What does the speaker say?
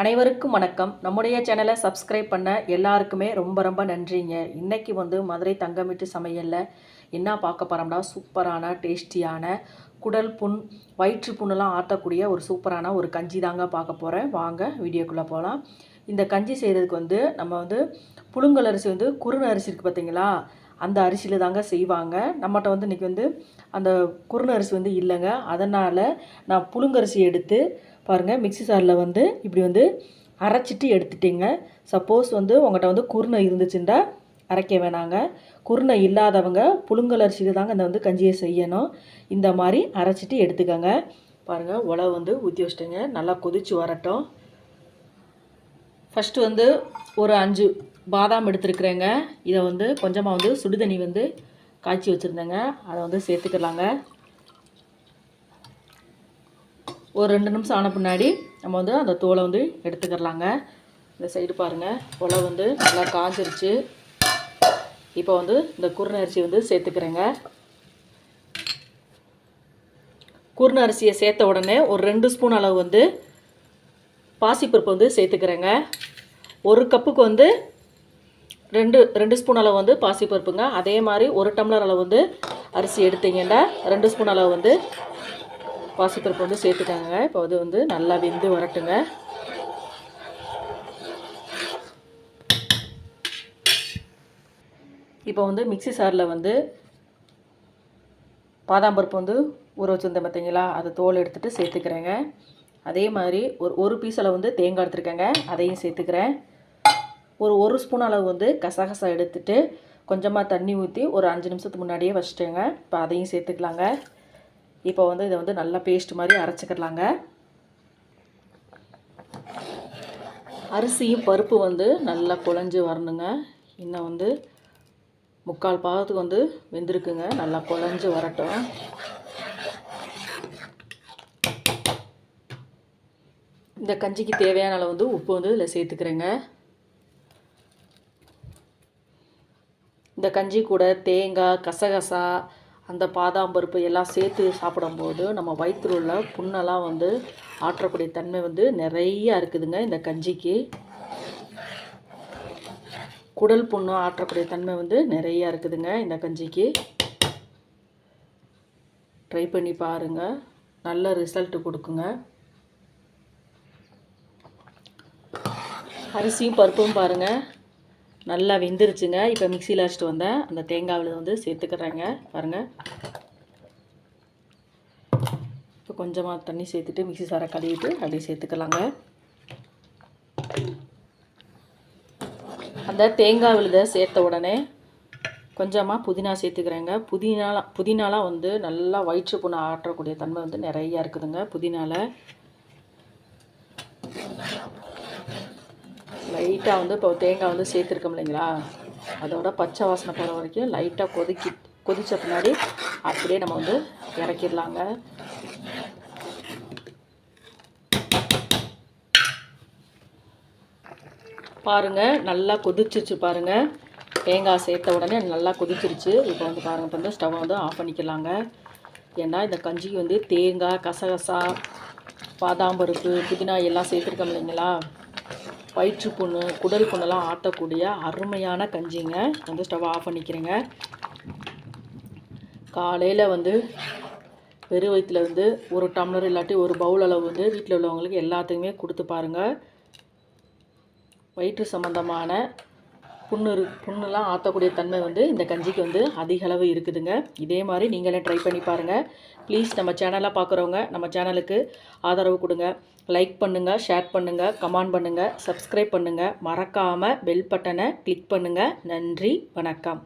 அனைவருக்கும் வணக்கம். நம்முடைய சேனலை சப்ஸ்கிரைப் பண்ண எல்லாருக்குமே ரொம்ப ரொம்ப நன்றிங்க. இன்றைக்கி வந்து மதுரை தங்கமிட்டு சமையலில் என்ன பார்க்க போகிறோம்னா சூப்பரான டேஸ்டியான குடல் புண் வயிற்று புண்ணெல்லாம் ஆற்றக்கூடிய ஒரு சூப்பரான ஒரு கஞ்சி தாங்க பார்க்க போகிறேன் வாங்க வீடியோக்குள்ளே போகலாம் இந்த கஞ்சி செய்கிறதுக்கு வந்து நம்ம வந்து புழுங்கல் அரிசி வந்து குறுன அரிசி இருக்குது பார்த்தீங்களா அந்த அரிசியில் தாங்க செய்வாங்க. நம்மகிட்ட வந்து இன்றைக்கி வந்து அந்த குறுன அரிசி வந்து இல்லைங்க. அதனால் நான் புழுங்கரிசி எடுத்து பாருங்கள் மிக்ஸி சாரில் வந்து இப்படி வந்து அரைச்சிட்டு எடுத்துட்டிங்க. சப்போஸ் வந்து உங்கள்கிட்ட வந்து குருணை இருந்துச்சுன்னா அரைக்க வேணாங்க. குருணை இல்லாதவங்க புழுங்கலரிசியில் தாங்க இந்த வந்து கஞ்சியை செய்யணும். இந்த மாதிரி அரைச்சிட்டு எடுத்துக்கோங்க. பாருங்கள் உழவு வந்து ஊற்றி வச்சிட்டுங்க. நல்லா கொதிச்சு வரட்டும். ஃபஸ்ட்டு வந்து ஒரு அஞ்சு பாதாம் எடுத்துருக்குறேங்க. இதை வந்து கொஞ்சமாக வந்து சுடுதண்ணி வந்து காய்ச்சி வச்சுருந்தேங்க. அதை வந்து சேர்த்துக்கலாங்க. ஒரு ரெண்டு நிமிஷம் ஆன பின்னாடி நம்ம வந்து அந்த தோலை வந்து எடுத்துக்கிறலாங்க. இந்த சைடு பாருங்கள் உலை வந்து நல்லா காஞ்சிருச்சு. இப்போ வந்து இந்த குருணை அரிசி வந்து சேர்த்துக்கிறேங்க. குருணை அரிசியை சேர்த்த உடனே ஒரு ரெண்டு ஸ்பூன் அளவு வந்து பாசிப்பருப்பு வந்து சேர்த்துக்கிறேங்க. ஒரு கப்புக்கு வந்து ரெண்டு ரெண்டு ஸ்பூன் அளவு வந்து பாசிப்பருப்புங்க. அதே மாதிரி ஒரு டம்ளர் அளவு வந்து அரிசி எடுத்தீங்கன்னா ரெண்டு ஸ்பூன் அளவு வந்து பாசிப்பருப்பு வந்து சேர்த்துக்காங்க இப்போ அது வந்து நல்லா வெந்து வரட்டுங்க. இப்போ வந்து மிக்சி சாரில் வந்து பாதாம் பருப்பு வந்து ஊற வச்சுருந்தேன் பார்த்தீங்களா அதை தோல் எடுத்துகிட்டு சேர்த்துக்கிறேங்க. அதே மாதிரி ஒரு ஒரு பீஸில் வந்து தேங்காய் எடுத்துருக்கேங்க. அதையும் சேர்த்துக்கிறேன். ஒரு ஒரு ஸ்பூன் அளவு வந்து கசகசா எடுத்துகிட்டு கொஞ்சமாக தண்ணி ஊற்றி ஒரு அஞ்சு நிமிஷத்துக்கு முன்னாடியே வச்சுட்டேங்க. இப்போ அதையும் சேர்த்துக்கலாங்க. இப்போ வந்து இதை வந்து நல்லா பேஸ்ட் மாதிரி அரைச்சிக்கிடலாங்க. அரிசியும் பருப்பு வந்து நல்லா குழஞ்சி வரணுங்க. இன்னும் வந்து முக்கால் பாகத்துக்கு வந்து வெந்திருக்குங்க. நல்லா குழஞ்சி வரட்டும். இந்த கஞ்சிக்கு தேவையான அளவு வந்து உப்பு வந்து இதில் சேர்த்துக்கிறேங்க. இந்த கஞ்சி கூட தேங்காய் கசகசா அந்த பாதாம் பருப்பு எல்லாம் சேர்த்து சாப்பிடும்போது நம்ம வயிற்றில் உள்ள புண்ணெல்லாம் வந்து ஆற்றக்கூடிய தன்மை வந்து நிறையா இருக்குதுங்க இந்த கஞ்சிக்கு. குடல் புண்ணு ஆற்றக்கூடிய தன்மை வந்து நிறையா இருக்குதுங்க இந்த கஞ்சிக்கு. ட்ரை பண்ணி பாருங்கள் நல்ல ரிசல்ட்டு கொடுக்குங்க. அரிசியும் பருப்பும் பாருங்கள் நல்லா வெந்துருச்சுங்க. இப்போ மிக்சியில் அரைச்சிட்டு வந்தேன். அந்த தேங்காவில் வந்து சேர்த்துக்கிறேங்க. பாருங்கள் இப்போ கொஞ்சமாக தண்ணி சேர்த்துட்டு மிக்சி சாரை கழுவிட்டு அப்படியே சேர்த்துக்கலாங்க. அந்த தேங்காய் விழுதை சேர்த்த உடனே கொஞ்சமாக புதினா சேர்த்துக்கிறேங்க. புதினாலாம் புதினாலாம் வந்து நல்லா வயிற்று புண்ணை ஆற்றக்கூடிய தன்மை வந்து நிறையா இருக்குதுங்க. புதினாவில் லைட்டாக வந்து இப்போ தேங்காய் வந்து சேர்த்துருக்கோம் இல்லைங்களா? அதோட பச்சை வாசனை போகிற வரைக்கும் லைட்டாக கொதிக்கி கொதித்த பின்னாடி அப்படியே நம்ம வந்து இறக்கிடலாங்க. பாருங்கள் நல்லா கொதிச்சிருச்சு பாருங்கள் தேங்காய் சேர்த்த உடனே நல்லா கொதிச்சிருச்சு. இப்போ வந்து பாருங்கள் இப்போ வந்து ஸ்டவ் வந்து ஆஃப் பண்ணிக்கலாங்க. ஏன்னா இந்த கஞ்சிக்கு வந்து தேங்காய் கசகசா பாதாம் பருப்பு புதினா எல்லாம் சேர்த்துருக்கோம் இல்லைங்களா? வயிற்று புண்ணு குடல் புண்ணெல்லாம் ஆட்டக்கூடிய அருமையான கஞ்சிங்க. வந்து ஸ்டவ் ஆஃப் பண்ணிக்கிறேங்க. காலையில் வந்து வெறும் வயிற்றில் வந்து ஒரு டம்ளர் இல்லாட்டி ஒரு பவுல் அளவு வந்து வீட்டில் உள்ளவங்களுக்கு எல்லாத்துக்குமே கொடுத்து பாருங்கள் வயிற்று சம்மந்தமான புண்ணு புண்ணுலாம் ஆற்றக்கூடிய தன்மை வந்து இந்த கஞ்சிக்கு வந்து அதிக அளவு இருக்குதுங்க. இதே மாதிரி நீங்களே ட்ரை பண்ணி பாருங்கள் ப்ளீஸ் நம்ம சேனலாக பார்க்குறவங்க நம்ம சேனலுக்கு ஆதரவு கொடுங்க. லைக் பண்ணுங்கள் ஷேர் பண்ணுங்கள் கமெண்ட் பண்ணுங்கள் சப்ஸ்கிரைப் பண்ணுங்கள் மறக்காமல் பெல் பட்டனை கிளிக் பண்ணுங்கள் நன்றி வணக்கம்.